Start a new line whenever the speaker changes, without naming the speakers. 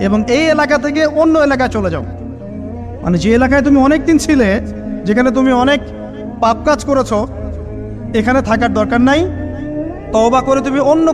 এবং এই এলাকা থেকে অন্য এলাকায় চলে যাও। মানে যে এলাকায় তুমি অনেক দিন ছিলে, যেখানে তুমি অনেক পাপ কাজ করেছ, এখানে থাকার দরকার নাই। তবা করে তুমি অন্য